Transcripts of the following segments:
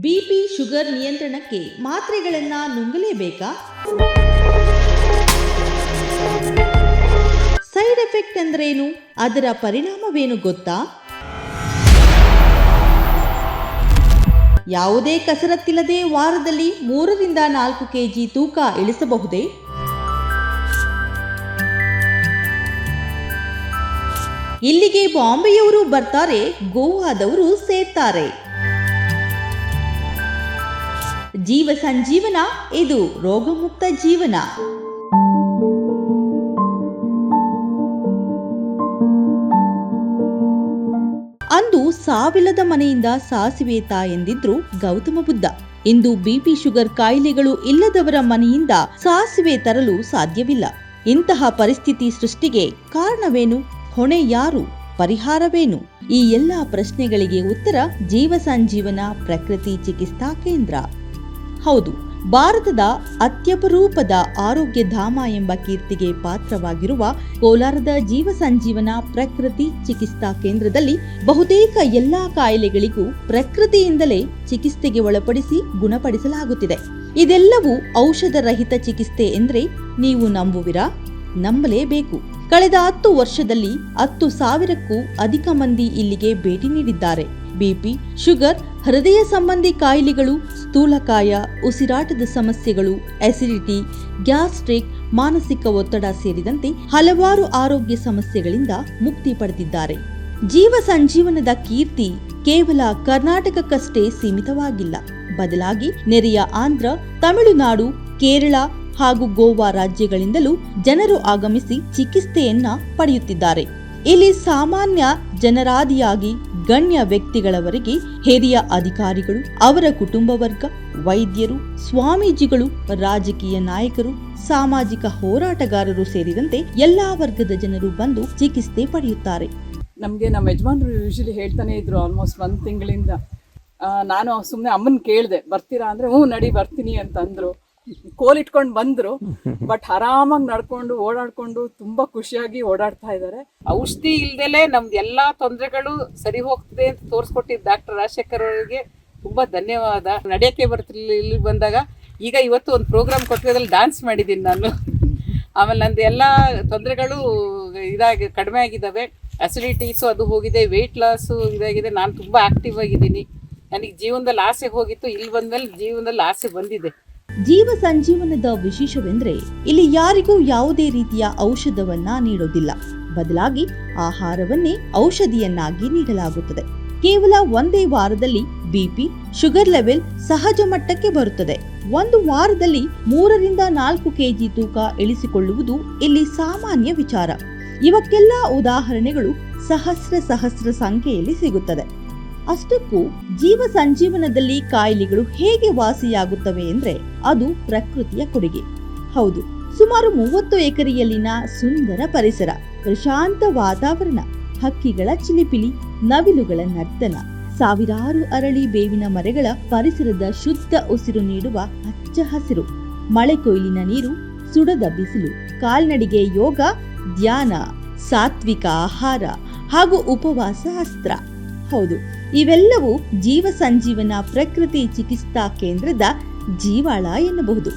BP sugar ನಿಯಂತ್ರಣಕ್ಕೆ ಮಾತ್ರೆಗಳನ್ನ ನುಂಗಲೇಬೇಕಾ? Side effect ಅಂದ್ರೇನು? ಅದರ ಪರಿಣಾಮವೇನು ಗೊತ್ತಾ? ಯಾವುದೇ ಕಸರತ್ತಿಲ್ಲದೆ ವಾರದಲ್ಲಿ ಮೂರರಿಂದ ನಾಲ್ಕು ಕೆಜಿ ತೂಕ ಇಳಿಸಬಹುದೇ? ಇಲ್ಲಿಗೆ ಬಾಂಬೆಯವರು ಬರ್ತಾರೆ, ಗೋವಾದವರು ಸೇರ್ತಾರೆ. ಜೀವ ಸಂಜೀವನ, ಇದು ರೋಗಮುಕ್ತ ಜೀವನ. ಅಂದು ಸಾವಿಲ್ಲದ ಮನೆಯಿಂದ ಸಾಸಿವೆ ತಾ ಎಂದಿದ್ರು ಗೌತಮ ಬುದ್ಧ. ಇಂದು ಬಿಪಿ ಶುಗರ್ ಕಾಯಿಲೆಗಳು ಇಲ್ಲದವರ ಮನೆಯಿಂದ ಸಾಸಿವೆ ತರಲು ಸಾಧ್ಯವಿಲ್ಲ. ಇಂತಹ ಪರಿಸ್ಥಿತಿ ಸೃಷ್ಟಿಗೆ ಕಾರಣವೇನು? ಹೊಣೆ ಯಾರು? ಪರಿಹಾರವೇನು? ಈ ಎಲ್ಲ ಪ್ರಶ್ನೆಗಳಿಗೆ ಉತ್ತರ ಜೀವ ಸಂಜೀವನ ಪ್ರಕೃತಿ ಚಿಕಿತ್ಸಾ ಕೇಂದ್ರ. ಹೌದು, ಭಾರತದ ಅತ್ಯಪರೂಪದ ಆರೋಗ್ಯ ಧಾಮ ಎಂಬ ಕೀರ್ತಿಗೆ ಪಾತ್ರವಾಗಿರುವ ಕೋಲಾರದ ಜೀವ ಸಂಜೀವನ ಪ್ರಕೃತಿ ಚಿಕಿತ್ಸಾ ಕೇಂದ್ರದಲ್ಲಿ ಬಹುತೇಕ ಎಲ್ಲಾ ಕಾಯಿಲೆಗಳಿಗೂ ಪ್ರಕೃತಿಯಿಂದಲೇ ಚಿಕಿತ್ಸೆಗೆ ಒಳಪಡಿಸಿ ಗುಣಪಡಿಸಲಾಗುತ್ತಿದೆ. ಇದೆಲ್ಲವೂ ಔಷಧ ರಹಿತ ಚಿಕಿತ್ಸೆ ಎಂದ್ರೆ ನೀವು ನಂಬುವಿರಾ? ನಂಬಲೇಬೇಕು. ಕಳೆದ ಹತ್ತು ವರ್ಷದಲ್ಲಿ ಹತ್ತು ಸಾವಿರಕ್ಕೂ ಅಧಿಕ ಮಂದಿ ಇಲ್ಲಿಗೆ ಭೇಟಿ ನೀಡಿದ್ದಾರೆ. ಬಿಪಿ ಶುಗರ್, ಹೃದಯ ಸಂಬಂಧಿ ಕಾಯಿಲೆಗಳು, ಸ್ಥೂಲಕಾಯ, ಉಸಿರಾಟದ ಸಮಸ್ಯೆಗಳು ಅಸಿಡಿಟಿ ಗ್ಯಾಸ್ಟ್ರಿಕ್ ಮಾನಸಿಕ ಒತ್ತಡ ಸೇರಿದಂತೆ ಹಲವಾರು ಆರೋಗ್ಯ ಸಮಸ್ಯೆಗಳಿಂದ ಮುಕ್ತಿ ಪಡೆದಿದ್ದಾರೆ. ಜೀವ ಸಂಜೀವನದ ಕೀರ್ತಿ ಕೇವಲ ಕರ್ನಾಟಕಕ್ಕಷ್ಟೇ ಸೀಮಿತವಾಗಿಲ್ಲ. ಬದಲಾಗಿ ನೆರೆಯ ಆಂಧ್ರ, ತಮಿಳುನಾಡು, ಕೇರಳ ಹಾಗೂ ಗೋವಾ ರಾಜ್ಯಗಳಿಂದಲೂ ಜನರು ಆಗಮಿಸಿ ಚಿಕಿತ್ಸೆಯನ್ನ ಪಡೆಯುತ್ತಿದ್ದಾರೆ. ಇಲ್ಲಿ ಸಾಮಾನ್ಯ ಜನರಾದಿಯಾಗಿ ಗಣ್ಯ ವ್ಯಕ್ತಿಗಳವರೆಗೆ ಹಿರಿಯ ಅಧಿಕಾರಿಗಳು, ಅವರ ಕುಟುಂಬ ವರ್ಗ, ವೈದ್ಯರು, ಸ್ವಾಮೀಜಿಗಳು, ರಾಜಕೀಯ ನಾಯಕರು, ಸಾಮಾಜಿಕ ಹೋರಾಟಗಾರರು ಸೇರಿದಂತೆ ಎಲ್ಲಾ ವರ್ಗದ ಜನರು ಬಂದು ಚಿಕಿತ್ಸೆ ಪಡೆಯುತ್ತಾರೆ. ನಮಗೆ ನಮ್ಮ ಯಜಮಾನರು ಯೂಶಲಿ ಹೇಳ್ತಾನೆ ಇದ್ರು ಆಲ್ಮೋಸ್ಟ್ ಒಂದು ತಿಂಗಳಿಂದ. ನಾನು ಸುಮ್ಮನೆ ಅಮ್ಮನ್ ಕೇಳಿದೆ, ಬರ್ತೀರಾ ಅಂದ್ರೆ, ಹ್ಞೂ ನಡಿ ಬರ್ತೀನಿ ಅಂತ ಅಂದ್ರು ಕೋಲ್ ಇಟ್ಕೊಂಡು ಬಂದ್ರು ಬಟ್ ಆರಾಮಾಗಿ ನಡ್ಕೊಂಡು ಓಡಾಡ್ಕೊಂಡು ತುಂಬಾ ಖುಷಿಯಾಗಿ ಓಡಾಡ್ತಾ ಇದ್ದಾರೆ ಔಷಧಿ ಇಲ್ದಲೆ ನಮ್ದು ಎಲ್ಲಾ ತೊಂದರೆಗಳು ಸರಿ ಹೋಗ್ತದೆ ಅಂತ ತೋರಿಸ್ಕೊಟ್ಟಿದ್ದ ಡಾಕ್ಟರ್ ರಾಜಶೇಖರ್ ಅವರಿಗೆ ತುಂಬಾ ಧನ್ಯವಾದ. ನಡೆಯಕ್ಕೆ ಬರ್ತಿರ್ಲಿಲ್ಲ ಇಲ್ಲಿ ಬಂದಾಗ. ಈಗ ಇವತ್ತು ಒಂದು ಪ್ರೋಗ್ರಾಮ್ ಕೊಟ್ಟಿರೋದ್ರಲ್ಲಿ ಡ್ಯಾನ್ಸ್ ಮಾಡಿದ್ದೀನಿ ನಾನು. ಆಮೇಲೆ ನಂದು ಎಲ್ಲ ತೊಂದರೆಗಳು ಇದಾಗಿ ಕಡಿಮೆ ಆಗಿದ್ದಾವೆ ಅಸಿಡಿಟೀಸು ಅದು ಹೋಗಿದೆ ವೆಯ್ಟ್ ಲಾಸು ಇದಾಗಿದೆ. ನಾನು ತುಂಬ ಆಕ್ಟಿವ್ ಆಗಿದ್ದೀನಿ. ನನಗೆ ಜೀವನದಲ್ಲಿ ಆಸೆ ಹೋಗಿತ್ತು ಇಲ್ಲಿ ಬಂದ್ಮೇಲೆ ಜೀವನದಲ್ಲಿ ಆಸೆ ಬಂದಿದೆ. ಜೀವ ಸಂಜೀವನದ ವಿಶೇಷವೆಂದ್ರೆ ಇಲ್ಲಿ ಯಾರಿಗೂ ಯಾವುದೇ ರೀತಿಯ ಔಷಧವನ್ನ ನೀಡೋದಿಲ್ಲ. ಬದಲಾಗಿ ಆಹಾರವನ್ನೇ ಔಷಧಿಯನ್ನಾಗಿ ನೀಡಲಾಗುತ್ತದೆ. ಕೇವಲ ಒಂದೇ ವಾರದಲ್ಲಿ ಬಿಪಿ ಶುಗರ್ ಲೆವೆಲ್ ಸಹಜ ಮಟ್ಟಕ್ಕೆ ಬರುತ್ತದೆ. ಒಂದು ವಾರದಲ್ಲಿ ಮೂರರಿಂದ ನಾಲ್ಕು ಕೆಜಿ ತೂಕ ಇಳಿಸಿಕೊಳ್ಳುವುದು ಇಲ್ಲಿ ಸಾಮಾನ್ಯ ವಿಚಾರ. ಇವಕ್ಕೆಲ್ಲ ಉದಾಹರಣೆಗಳು ಸಹಸ್ರ ಸಹಸ್ರ ಸಂಖ್ಯೆಯಲ್ಲಿ ಸಿಗುತ್ತದೆ. ಅಷ್ಟಕ್ಕೂ ಜೀವ ಸಂಜೀವನದಲ್ಲಿ ಕಾಯಿಲೆಗಳು ಹೇಗೆ ವಾಸಿಯಾಗುತ್ತವೆ ಅಂದ್ರೆ ಅದು ಪ್ರಕೃತಿಯ ಕೊಡುಗೆ. ಹೌದು, ಸುಮಾರು ಮೂವತ್ತು ಎಕರೆಯಲ್ಲಿನ ಸುಂದರ ಪರಿಸರ, ಪ್ರಶಾಂತ ವಾತಾವರಣ, ಹಕ್ಕಿಗಳ ಚಿಲಿಪಿಲಿ, ನವಿಲುಗಳ ನರ್ತನ, ಸಾವಿರಾರು ಅರಳಿ ಬೇವಿನ ಮರಗಳ ಪರಿಸರದ ಶುದ್ಧ ಉಸಿರು ನೀಡುವ ಹಚ್ಚ ಹಸಿರು, ಮಳೆ ಕೊಯ್ಲಿನ ನೀರು, ಸುಡದ ಬಿಸಿಲು, ಕಾಲ್ನಡಿಗೆ ಯೋಗ, ಧ್ಯಾನ, ಸಾತ್ವಿಕ ಆಹಾರ ಹಾಗೂ ಉಪವಾಸ ಅಸ್ತ್ರ. ಹೌದು ಇವೆಲ್ಲವೂ ಜೀವ ಸಂಜೀವನ ಪ್ರಕೃತಿ ಚಿಕಿತ್ಸಾ ಕೇಂದ್ರದ ಜೀವಾಳ ಎನ್ನಬಹುದು.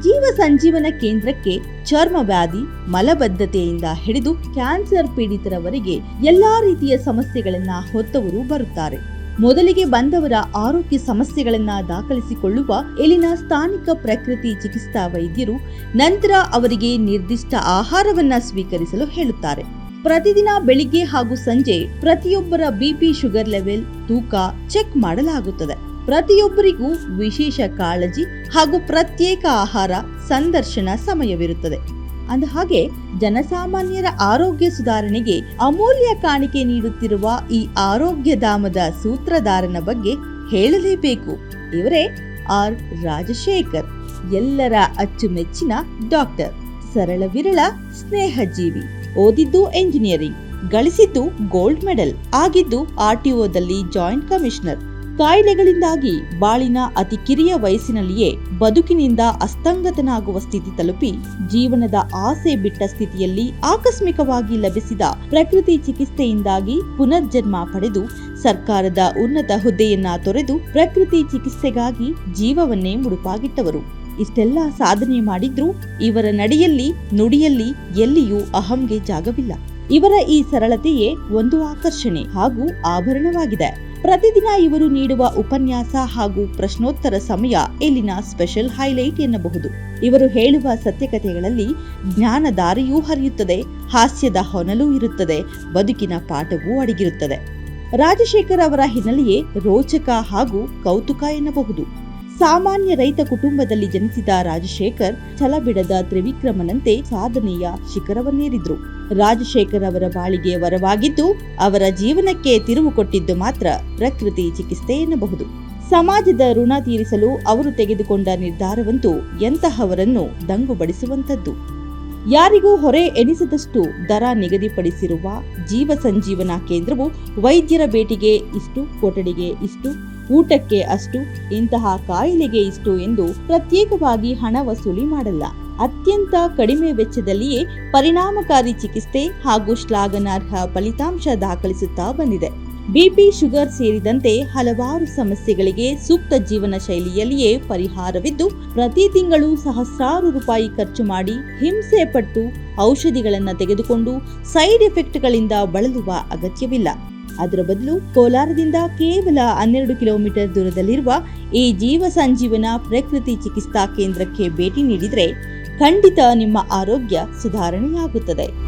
ಜೀವ ಸಂಜೀವನ ಕೇಂದ್ರಕ್ಕೆ ಚರ್ಮ ವ್ಯಾಧಿ, ಮಲಬದ್ಧತೆಯಿಂದ ಹಿಡಿದು ಕ್ಯಾನ್ಸರ್ ಪೀಡಿತರವರೆಗೆ ಎಲ್ಲಾ ರೀತಿಯ ಸಮಸ್ಯೆಗಳನ್ನ ಹೊತ್ತವರು ಬರುತ್ತಾರೆ. ಮೊದಲಿಗೆ ಬಂದವರ ಆರೋಗ್ಯ ಸಮಸ್ಯೆಗಳನ್ನ ದಾಖಲಿಸಿಕೊಳ್ಳುವ ಇಲ್ಲಿನ ಸ್ಥಾನಿಕ ಪ್ರಕೃತಿ ಚಿಕಿತ್ಸಾ ವೈದ್ಯರು ನಂತರ ಅವರಿಗೆ ನಿರ್ದಿಷ್ಟ ಆಹಾರವನ್ನ ಸ್ವೀಕರಿಸಲು ಹೇಳುತ್ತಾರೆ. ಪ್ರತಿದಿನ ಬೆಳಿಗ್ಗೆ ಹಾಗೂ ಸಂಜೆ ಪ್ರತಿಯೊಬ್ಬರ ಬಿಪಿ ಶುಗರ್ ಲೆವೆಲ್ ತೂಕ ಚೆಕ್ ಮಾಡಲಾಗುತ್ತದೆ. ಪ್ರತಿಯೊಬ್ಬರಿಗೂ ವಿಶೇಷ ಕಾಳಜಿ ಹಾಗೂ ಪ್ರತ್ಯೇಕ ಆಹಾರ ಸಂದರ್ಶನ ಸಮಯವಿರುತ್ತದೆ. ಅಂದ ಹಾಗೆ ಜನಸಾಮಾನ್ಯರ ಆರೋಗ್ಯ ಸುಧಾರಣೆಗೆ ಅಮೂಲ್ಯ ಕಾಣಿಕೆ ನೀಡುತ್ತಿರುವ ಈ ಆರೋಗ್ಯ ಧಾಮದ ಸೂತ್ರಧಾರನ ಬಗ್ಗೆ ಹೇಳಲೇಬೇಕು. ಇವರೇ ಆರ್ ರಾಜಶೇಖರ್, ಎಲ್ಲರ ಅಚ್ಚುಮೆಚ್ಚಿನ ಡಾಕ್ಟರ್. ಸರಳ ವಿರಳ ಸ್ನೇಹಜೀವಿ. ಓದಿದ್ದು ಎಂಜಿನಿಯರಿಂಗ್ ಗಳಿಸಿದ್ದು ಗೋಲ್ಡ್ ಮೆಡಲ್ ಆಗಿದ್ದು ಆರ್ಟಿಒದಲ್ಲಿ ಜಾಯಿಂಟ್ ಕಮಿಷನರ್ ಕಾಯಿಲೆಗಳಿಂದಾಗಿ ಬಾಳಿನ ಅತಿ ಕಿರಿಯ ವಯಸ್ಸಿನಲ್ಲಿಯೇ ಬದುಕಿನಿಂದ ಅಸ್ತಂಗತನಾಗುವ ಸ್ಥಿತಿ ತಲುಪಿ ಜೀವನದ ಆಸೆ ಬಿಟ್ಟ ಸ್ಥಿತಿಯಲ್ಲಿ ಆಕಸ್ಮಿಕವಾಗಿ ಲಭಿಸಿದ ಪ್ರಕೃತಿ ಚಿಕಿತ್ಸೆಯಿಂದಾಗಿ ಪುನರ್ಜನ್ಮ ಪಡೆದು ಸರ್ಕಾರದ ಉನ್ನತ ಹುದ್ದೆಯನ್ನ ತೊರೆದು ಪ್ರಕೃತಿ ಚಿಕಿತ್ಸೆಗಾಗಿ ಜೀವವನ್ನೇ ಮುಡುಪಾಗಿಟ್ಟವರು. ಇಷ್ಟೆಲ್ಲ ಸಾಧನೆ ಮಾಡಿದ್ರೂ ಇವರ ನಡೆಯಲ್ಲಿ, ನುಡಿಯಲ್ಲಿ ಎಲ್ಲಿಯೂ ಅಹಂಗೆ ಜಾಗವಿಲ್ಲ. ಇವರ ಈ ಸರಳತೆಯೇ ಒಂದು ಆಕರ್ಷಣೆ ಹಾಗೂ ಆಭರಣವಾಗಿದೆ. ಪ್ರತಿದಿನ ಇವರು ನೀಡುವ ಉಪನ್ಯಾಸ ಹಾಗೂ ಪ್ರಶ್ನೋತ್ತರ ಸಮಯ ಇಲ್ಲಿನ ಸ್ಪೆಷಲ್ ಹೈಲೈಟ್ ಎನ್ನಬಹುದು. ಇವರು ಹೇಳುವ ಸತ್ಯಕಥೆಗಳಲ್ಲಿ ಜ್ಞಾನದಾರಿಯೂ ಹರಿಯುತ್ತದೆ, ಹಾಸ್ಯದ ಹೊನಲೂ ಇರುತ್ತದೆ, ಬದುಕಿನ ಪಾಠವೂ ಅಡಗಿರುತ್ತದೆ. ರಾಜಶೇಖರ್ ಅವರ ಹಿನ್ನೆಲೆಯೇ ರೋಚಕ ಹಾಗೂ ಕೌತುಕ ಎನ್ನಬಹುದು. ಸಾಮಾನ್ಯ ರೈತ ಕುಟುಂಬದಲ್ಲಿ ಜನಿಸಿದ ರಾಜಶೇಖರ್ ಛಲಬಿಡದ ತ್ರಿವಿಕ್ರಮನಂತೆ ಸಾಧನೆಯ ಶಿಖರವನ್ನೇರಿದ್ರು. ರಾಜಶೇಖರ್ ಅವರ ಬಾಳಿಗೆ ವರವಾಗಿದ್ದು, ಅವರ ಜೀವನಕ್ಕೆ ತಿರುವು ಕೊಟ್ಟಿದ್ದು ಮಾತ್ರ ಪ್ರಕೃತಿ ಚಿಕಿತ್ಸೆ ಎನ್ನಬಹುದು. ಸಮಾಜದ ಋಣ ತೀರಿಸಲು ಅವರು ತೆಗೆದುಕೊಂಡ ನಿರ್ಧಾರವಂತೂ ಎಂತಹವರನ್ನು ದಂಗುಬಡಿಸುವಂತದ್ದು ಯಾರಿಗೂ ಹೊರೆ ಎನಿಸದಷ್ಟು ದರ ನಿಗದಿಪಡಿಸಿರುವ ಜೀವ ಸಂಜೀವನ ಕೇಂದ್ರವು ವೈದ್ಯರ ಭೇಟಿಗೆ ಇಷ್ಟು, ಕೊಠಡಿಗೆ ಇಷ್ಟು ಊಟಕ್ಕೆ ಅಷ್ಟು, ಇಂತಹ ಕಾಯಿಲೆಗೆ ಇಷ್ಟು ಎಂದು ಪ್ರತ್ಯೇಕವಾಗಿ ಹಣ ವಸೂಲಿ ಮಾಡಲ್ಲ. ಅತ್ಯಂತ ಕಡಿಮೆ ವೆಚ್ಚದಲ್ಲಿಯೇ ಪರಿಣಾಮಕಾರಿ ಚಿಕಿತ್ಸೆ ಹಾಗೂ ಶ್ಲಾಘನಾರ್ಹ ಫಲಿತಾಂಶ ದಾಖಲಿಸುತ್ತಾ ಬಂದಿದೆ. ಬಿಪಿ ಶುಗರ್ ಸೇರಿದಂತೆ ಹಲವಾರು ಸಮಸ್ಯೆಗಳಿಗೆ ಸೂಕ್ತ ಜೀವನ ಶೈಲಿಯಲ್ಲಿಯೇ ಪರಿಹಾರವಿದ್ದು, ಪ್ರತಿ ತಿಂಗಳು ಸಹಸ್ರಾರು ರೂಪಾಯಿ ಖರ್ಚು ಮಾಡಿ ಹಿಂಸೆ ಪಟ್ಟು ಔಷಧಿಗಳನ್ನು ತೆಗೆದುಕೊಂಡು ಸೈಡ್ ಎಫೆಕ್ಟ್ಗಳಿಂದ ಬಳಲುವ ಅಗತ್ಯವಿಲ್ಲ. ಅದರ ಬದಲು ಕೋಲಾರದಿಂದ ಕೇವಲ ಹನ್ನೆರಡು ಕಿಲೋಮೀಟರ್ ದೂರದಲ್ಲಿರುವ ಈ ಜೀವ ಸಂಜೀವನ ಪ್ರಕೃತಿ ಚಿಕಿತ್ಸಾ ಕೇಂದ್ರಕ್ಕೆ ಭೇಟಿ ನೀಡಿದರೆ ಖಂಡಿತ ನಿಮ್ಮ ಆರೋಗ್ಯ ಸುಧಾರಣೆಯಾಗುತ್ತದೆ.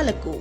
ನಾಲ್ಕು